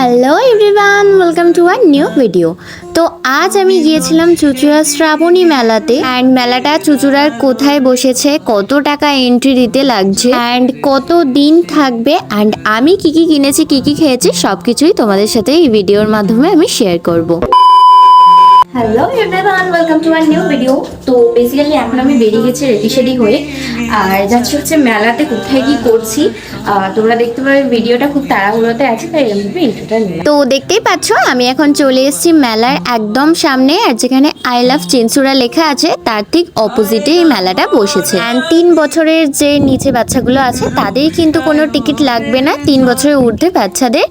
Hello everyone welcome to our new video তো আজ আমি গিয়েছিলাম চুচুড়া শ্রাবণী মেলাতে। অ্যান্ড মেলাটা চুচুড়ার কোথায় বসেছে, কত টাকা এন্ট্রি দিতে লাগছে অ্যান্ড কত দিন থাকবে অ্যান্ড আমি কি কি কিনেছি, কি কি খেয়েছি সব কিছুই তোমাদের সাথে এই ভিডিওর মাধ্যমে আমি শেয়ার করব। Hello everyone welcome to our new video তো বেসিক্যালি এখন আমি বেরিয়ে গেছি রেডি হয়ে। আর যাচ্ছি হচ্ছে মেলাতে কোথায় কি করছি। তোমরা দেখতে পাবে ভিডিওটা খুব তাড়াহুড়োতে আছে, তাই এরকম ইন্ট্রোটা তো দেখতেই পাচ্ছ, আমি এখন চলে এসেছি মেলার একদম সামনে, আর যেখানে আই লাভ চেনসুরা লেখা আছে, তার ঠিক অপোজিটে এই মেলাটা বসেছে। অ্যান্ড তিন বছরের যে নিচে বাচ্চাগুলো আছে, তাদের কিন্তু কোনো টিকিট লাগবে না। তিন বছরের ঊর্ধ্বে বাচ্চাদের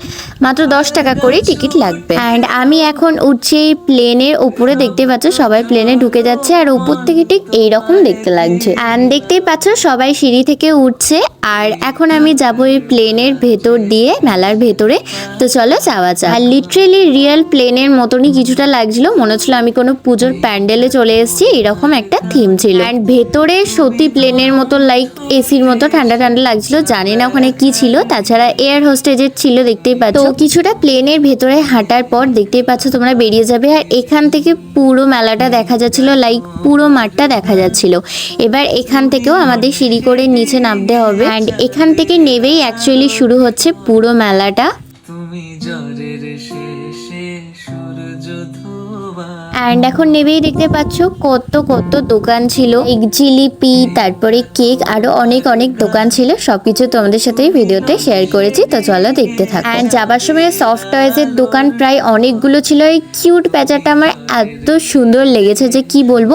মাত্র দশ টাকা করে টিকিট লাগবে। অ্যান্ড আমি এখন উঠছি প্লেনের উপরে দেখতে পাচ্ছ সবাই প্লেনে ঢুকে যাচ্ছে আর উপর থেকে ঠিক এইরকম দেখতে লাগছে। অ্যান্ড দেখতেই পাচ্ছ সবাই সিঁড়ি থেকে উঠছে আর এখন আমি যাব এই প্লেনের ভেতর দিয়ে, মেলার ভেতরে। তো চলো যাওয়া যাক। আর লিটারেলি রিয়েল প্লেনের মতনই কিছুটা লাগছিল। মনে হচ্ছিল আমি কোনো পুজোর প্যান্ডেলে চলে এসেছি এরকম একটা থিম ছিল। অ্যান্ড ভেতরে সত্যি প্লেনের মতো লাইক এসির মতো ঠান্ডা ঠান্ডা লাগছিল। জানি না ওখানে কি ছিল, তাছাড়া এয়ার হোস্টেজের ছিল, দেখতেই পাচ্ছ। কিছুটা প্লেনের ভেতরে হাঁটার পর দেখতেই পাচ্ছ তোমরা বেরিয়ে যাবে। আর এখান থেকে পুরো মেলাটা দেখা যাচ্ছিল লাইক পুরো মাঠটা দেখা যাচ্ছিল। এবার এখান থেকেও আমাদের সিঁড়ি করে নিচে নামতে হবে। অ্যান্ড এখান থেকে নেবেই অ্যাকচুয়ালি শুরু হচ্ছে পুরো মেলাটা। তুমি অ্যান্ড এখন নেবেই দেখতে পাচ্ছ কত কত দোকান ছিল। এক জিলিপি তারপরে কেক, আরও অনেক অনেক দোকান ছিল। সবকিছু তোমাদের সাথে ভিডিওতে শেয়ার করেছি, তো চলো দেখতে থাকো। অ্যান্ড যাবার সময় সফট টয়েজের দোকান প্রায় অনেকগুলো ছিল। এই কিউট প্যাঁচাটা আমার এত সুন্দর লেগেছে যে কি বলব।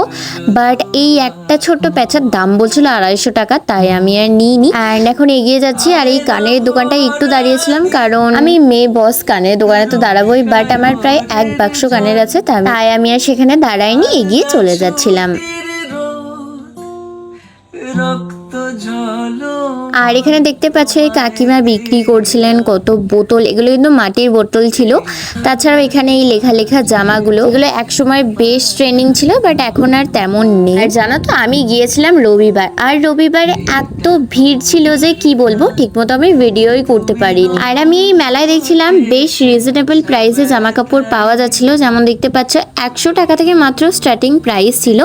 বাট এই একটা ছোট্ট প্যাঁচার দাম বলছিল আড়াইশো টাকা, তাই আমি আর নিইনি। অ্যান্ড এখন এগিয়ে যাচ্ছি, আর এই কানের দোকানটায় একটু দাঁড়িয়েছিলাম, কারণ আমি মেয়ে বস কানের দোকানে তো দাঁড়াবোই বাট আমার প্রায় এক বাক্স কানের আছে তাই আমি আর সেখানে দাঁড়ায়নি এগিয়ে চলে যাচ্ছিলাম। রক্ত ঝলো আর এখানে দেখতে পাচ্ছ এই কাকিমা বিক্রি করছিলেন কত বোতল। এগুলো কিন্তু মাটির বোতল ছিল। তাছাড়াও এখানে এই লেখা লেখা জামাগুলো, এগুলো একসময় বেশ ট্রেনিং ছিল বাট এখন আর তেমন নেই। আর জানো তো, আমি গিয়েছিলাম রবিবার। আর রবিবারে এত ভিড় ছিল যে কি বলব, ঠিকমতো আমি ভিডিওই করতে পারিনি। আর আমি এই মেলায় দেখছিলাম বেশ রিজনেবল প্রাইসে জামা কাপড় পাওয়া যাচ্ছিল। যেমন দেখতে পাচ্ছ, একশো টাকা থেকে মাত্র স্টার্টিং প্রাইস ছিল।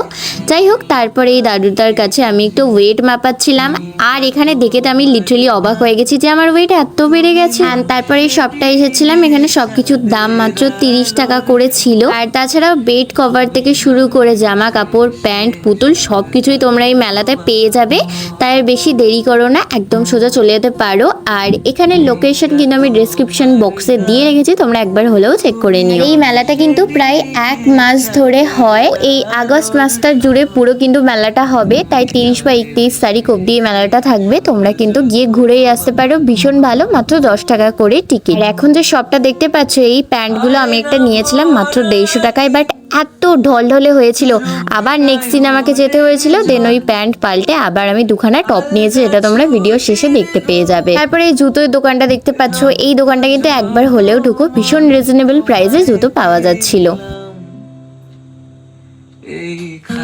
যাই হোক, তারপরে এই দাদুদার কাছে আমি একটু ওয়েট মাপাচ্ছিলাম। আর এখানে দেখে তো আমি লিটারালি অবাক হয়ে গেছি যে আমার ওয়েট এত বেড়ে গেছে। আর তারপরে শপটা এসেছিলাম এখানে সবকিছুর দাম মাত্র তিরিশ টাকা করে ছিল। আর তাছাড়াও বেড কভার থেকে শুরু করে জামা কাপড় প্যান্ট পুতুল সবকিছুই তোমরা এই মেলাতে পেয়ে যাবে। তাই বেশি দেরি করো না একদম সোজা চলে যেতে পারো। আর এখানে লোকেশন কিন্তু আমি ডিসক্রিপশন বক্সে দিয়ে রেখেছি তোমরা একবার হলেও চেক করে নিও। এই মেলাটা কিন্তু প্রায় এক মাস ধরে হয়। এই আগস্ট মাসটা জুড়ে পুরো কিন্তু মেলাটা হবে। তাই তিরিশ বা একত্রিশ তারিখ অবধি এই মেলাটা থাকবে তোমরা কিন্তু গিয়ে ঘুরেই আসতে পারো। ভীষণ ভালো, মাত্র দশ টাকা করে টিকিট এখন যে সবটা দেখতে পাচ্ছ, এই প্যান্টগুলো আমি একটা নিয়েছিলাম, মাত্র দেড়শো টাকায় বাট এত ঢলঢলে হয়েছিল। আবার নেক্সট দিন আমাকে যেতে হয়েছিল দেন ওই প্যান্ট পাল্টে আবার আমি দুখানা টপ নিয়েছি, যেটা তোমরা ভিডিও শেষে দেখতে পেয়ে যাবে। তারপরে এই জুতোর দোকানটা দেখতে পাচ্ছ, এই দোকানটা কিন্তু একবার হলেও ঢুকো, ভীষণ রিজনেবল প্রাইসে জুতো পাওয়া যাচ্ছিল।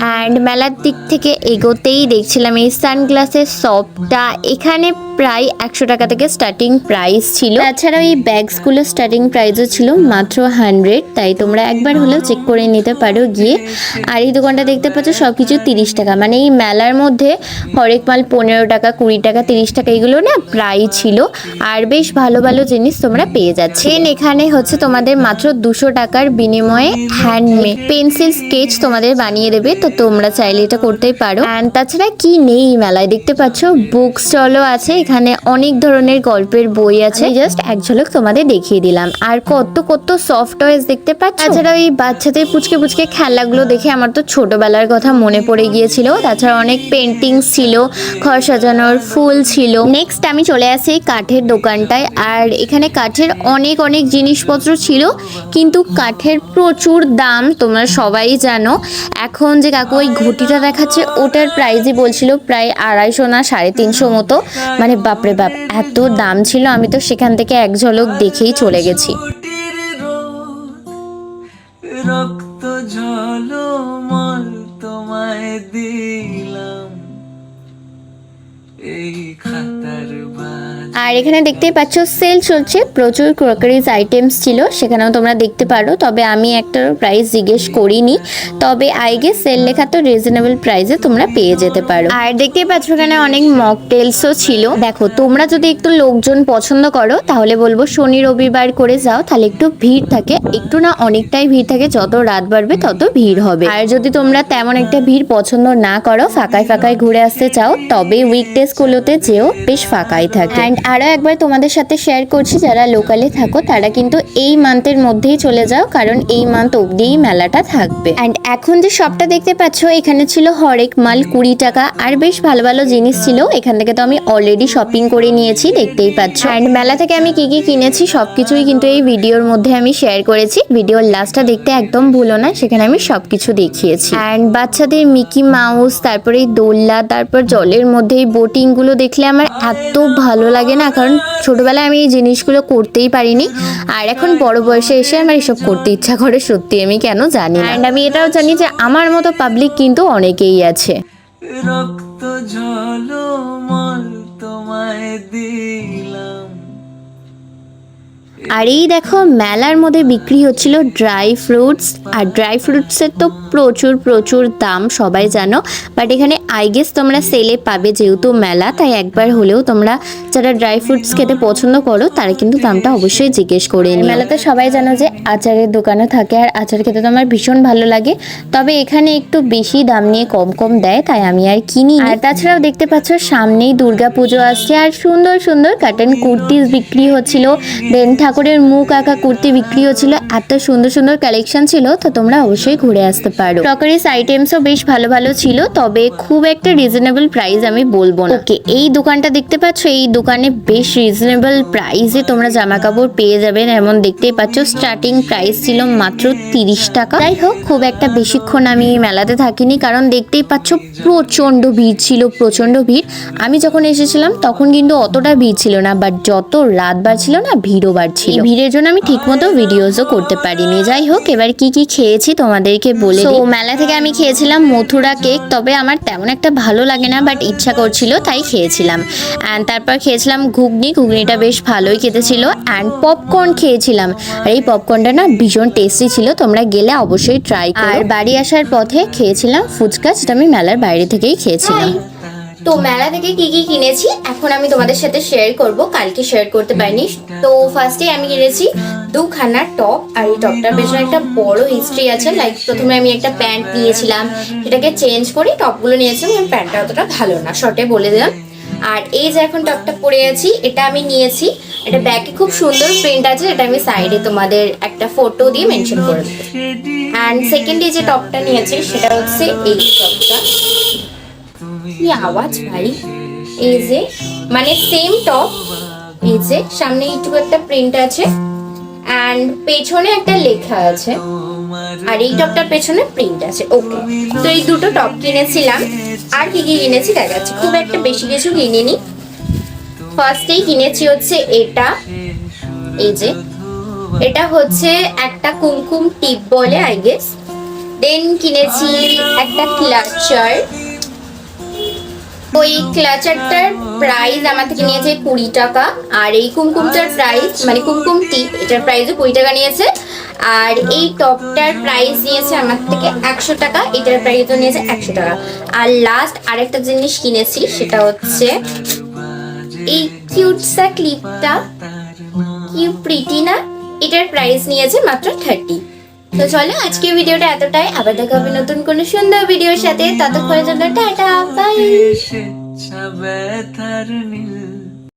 অ্যান্ড মেলার দিক থেকে এগোতেই দেখছিলাম এই সানগ্লাসের শপটা এখানে প্রায় একশো টাকা থেকে স্টার্টিং প্রাইস ছিল। তাছাড়াও এই ব্যাগসগুলো স্টার্টিং প্রাইসও ছিল মাত্র হান্ড্রেড তাই তোমরা একবার হলেও চেক করে নিতে পারো গিয়ে। আর এই দোকানটা দেখতে পাচ্ছ সব কিছু তিরিশ টাকা। মানে এই মেলার মধ্যে হরেক মাল পনেরো টাকা, কুড়ি টাকা, তিরিশ টাকা এগুলো না প্রায় ছিল। আর বেশ ভালো ভালো জিনিস তোমরা পেয়ে যাচ্ছে। এখানে হচ্ছে তোমাদের মাত্র দুশো টাকার বিনিময়ে হ্যান্ডমেড পেন্সিল স্কেচ তোমাদের বানিয়ে দেবে। তো তোমরা চাইলে এটা করতেই পারো। অ্যান্ড তাছাড়া কি নেই মেলায়? দেখতে পাচ্ছ বুক স্টলও আছে, এখানে অনেক ধরনের গল্পের বই আছে। জাস্ট এক ঝলক তোমাদের দেখিয়ে দিলাম। আর কত কত সফট টয়েস দেখতে পাচ্ছ? তাছাড়া এই বাচ্চাদের পুচকে পুচকে খেলাগুলো দেখে আমার তো ছোটবেলার কথা মনে পড়ে গিয়েছিল। তাছাড়া অনেক পেন্টিংস ছিল, ঘর সাজানোর ফুল ছিল। নেক্সট আমি চলে আসি কাঠের দোকানটায়। আর এখানে কাঠের অনেক অনেক জিনিসপত্র ছিল, কিন্তু কাঠের প্রচুর দাম, তোমরা সবাই জানো। এখন যে কাকু, ওই ঘুটিটা দেখাচ্ছে, ওটার প্রাইসই বলছিল প্রায় আড়াইশো না সাড়ে তিনশো মতো। মানে বাপরে বাপ, এত দাম ছিল, আমি তো সেখান থেকে এক ঝলক দেখেই চলে গেছি। রক্ত তোমায় দিলাম। এই আর এখানে দেখতেই পাচ্ছ সেল চলছে। প্রচুর ক্রকারিজ আইটেমস ছিল, সেখানেও তোমরা দেখতে পারো। তবে আমি একটা প্রাইস জিজ্ঞেস করিনি। তবে আই গেস সেল লেখা তো রিজনেবল প্রাইসে তোমরা পেয়ে যেতে পারো। আর দেখতেই পাচ্ছ এখানে অনেক মকটেলসও ছিল। দেখো, তোমরা যদি একটু লোকজন পছন্দ করো, তাহলে বলব শনি রবিবার করে যাও। তাহলে একটু ভিড় থাকে। একটু না অনেকটাই ভিড় থাকে। যত রাত বাড়বে, তত ভিড় হবে। আর যদি তোমরা তেমন একটা ভিড় পছন্দ না করো, ফাঁকায় ফাঁকায় ঘুরে আসতে চাও, তবে উইকডেজ গুলোতে যেও, বেশ ফাঁকাই থাকে। অ্যান্ড আরও একবার তোমাদের সাথে শেয়ার করছি, যারা লোকালে থাকো, তারা কিন্তু এই মান্থের মধ্যেই চলে যাও, কারণ এই মান্থ অবধিই মেলাটা থাকবে। অ্যান্ড এখন যে শপটা দেখতে পাচ্ছ, এখানে ছিল হরেক মাল কুড়ি টাকা, আর বেশ ভালো ভালো জিনিস ছিল। এখান থেকে তো আমি অলরেডি শপিং করে নিয়েছি, দেখতেই পাচ্ছ। অ্যান্ড মেলা থেকে আমি কি কি কিনেছি, সবকিছুই কিন্তু এই ভিডিওর মধ্যে আমি শেয়ার করেছি। ভিডিওর লাস্টটা দেখতে একদম ভুলো না, সেখানে আমি সবকিছু দেখিয়েছি। অ্যান্ড বাচ্চাদের মিকি মাউস, তারপরে দোলনা, তারপর জলের মধ্যে এই বোটিংগুলো দেখলে আমার এত ভালো লাগে না কারণ ছোটোবেলায় আমি এই জিনিসগুলো করতেই পারিনি। আর এখন বড় বয়সে এসে আমার এসব করতে ইচ্ছা করে সত্যি আমি কেন জানি না। অ্যান্ড আমি এটাও জানি যে আমার মতো পাবলিক কিন্তু অনেকেই আছে। রক্ত ঝলমল তোমায় দিলাম আর এই দেখো, মেলার মধ্যে বিক্রি হচ্ছিল ড্রাই ফ্রুটস আর ড্রাই ফ্রুটসের তো প্রচুর প্রচুর দাম, সবাই জানো। বাট এখানে আই গেস তোমরা সেলে পাবে যেহেতু মেলা, তাই একবার হলেও তোমরা যারা ড্রাই ফ্রুটস খেতে পছন্দ করো, তারা কিন্তু দামটা অবশ্যই জিজ্ঞেস করে নিও। মেলাতে সবাই জানো যে আচারের দোকানে থাকে, আর আচার খেতে তো আমার ভীষণ ভালো লাগে। তবে এখানে একটু বেশি দাম নিয়ে কম কম দেয়, তাই আমি আর কিনি আর তাছাড়াও দেখতে পাচ্ছ, সামনেই দুর্গা পুজো আসছে, আর সুন্দর সুন্দর কাটেন কুর্তিস বিক্রি হচ্ছিল। দেন ঠাকুরের মুখ আঁকা কুর্তি বিক্রি হচ্ছিল এত সুন্দর সুন্দর কালেকশন ছিল, তো তোমরা অবশ্যই ঘুরে আসতে পারো। ক্রকারিস আইটেমসও বেশ ভালো ভালো ছিল, তবে খুব একটা রিজনেবল প্রাইস আমি বলব না। ওকে এই দোকানটা দেখতে পাচ্ছ, এই দোকানে বেশ রিজনেবল প্রাইসে তোমরা জামা কাপড় পেয়ে যাবেন, এমন দেখতেই পাচ্ছ স্টার্টিং প্রাইস ছিল মাত্র তিরিশ টাকা। যাই হোক, খুব একটা বেশিক্ষণ আমি মেলাতে থাকিনি, কারণ দেখতেই পাচ্ছ প্রচণ্ড ভিড় ছিল প্রচণ্ড ভিড়। আমি যখন এসেছিলাম, তখন কিন্তু অতটা ভিড় ছিল না বাট যত রাত বাড়ছিল না, ভিড়ও বাড়ছিল। এই ভিড়ের জন্য আমি ঠিকমতো ভিডিওসও করতে পারিনি। যাই হোক এবার কি কি খেয়েছি তোমাদেরকে বলে তো মেলা থেকে আমি খেয়েছিলাম মথুরা কেক তবে আমার তেমন একটা ভালো লাগে না বাট ইচ্ছা করছিল তাই খেয়েছিলাম। অ্যান্ড তারপর খেয়েছিলাম ঘুগনি ঘুগনিটা বেশ ভালোই খেতে ছিল অ্যান্ড পপকর্ন খেয়েছিলাম। আর এই পপকর্নটা না ভীষণ টেস্টি ছিল তোমরা গেলে অবশ্যই ট্রাই করো। আর বাড়ি আসার পথে খেয়েছিলাম ফুচকা যেটা আমি মেলার বাইরে থেকেই খেয়েছিলাম। তো মেলা থেকে কি কি কিনেছি? এখন আমি তোমাদের সাথে শেয়ার করব। কালকে শেয়ার করতে পারিনি। তো ফার্স্টে আমি কিনেছি দুখানা টপ আর এই টপটার পেছনে একটা বড় হিস্ট্রি আছে। লাইক প্রথমে আমি একটা প্যান্ট নিয়েছিলাম। সেটাকে চেঞ্জ করে টপগুলো নিয়েছিলাম। এবং প্যান্টটা অতটা ভালো না। শর্টে বলে দিলাম। আর এই যে এখন টপটা পরে আছি, এটা আমি নিয়েছি। এটা ব্যাগে খুব সুন্দর প্রিন্ট আছে। এটা আমি সাইডে তোমাদের একটা ফটো দিয়ে মেনশন করে দেবো। অ্যান্ড সেকেন্ডে যে টপটা নিয়েছি, সেটা হচ্ছে এই টপটা কি আওয়াজ ভাই? এই যে মানে সেম টপ এই যে, সামনে এইটুকু একটা প্রিন্ট আছে অ্যান্ড পেছনে একটা লেখা আছে, আর এই টপটার পেছনে প্রিন্ট আছে ওকে তো এই দুটো টপ কিনেছিলাম, আর কি কি কিনেছি দেখাচ্ছি, খুব একটা বেশি কিছু কিনিনি। ফার্স্টেই কিনেছি হচ্ছে এটা, এই যে, এটা হচ্ছে একটা কুমকুম টিপ বলে আই গেস দেন কিনেছি একটা ক্লাচার ওই ক্লাচারটার প্রাইস আমার থেকে নিয়েছে কুড়ি টাকা। আর এই কুমকুমটার প্রাইস মানে কুমকুম টিপ এটার প্রাইসও কুড়ি টাকা নিয়েছে। আর এই টপটার প্রাইস নিয়েছে আমার থেকে একশো টাকা, এটার প্রাইসও নিয়েছে একশো টাকা। আর লাস্ট আরেকটা জিনিস কিনেছি, সেটা হচ্ছে এই কিউটসা ক্লিপটা কি প্রিটি না, এটার প্রাইস নিয়েছে মাত্র থার্টি তো চলো আজকে ভিডিওটা এতটাই। আবার দেখা হবে নতুন কোন সুন্দর ভিডিওর সাথে। ততক্ষণের জন্য টাটা বাই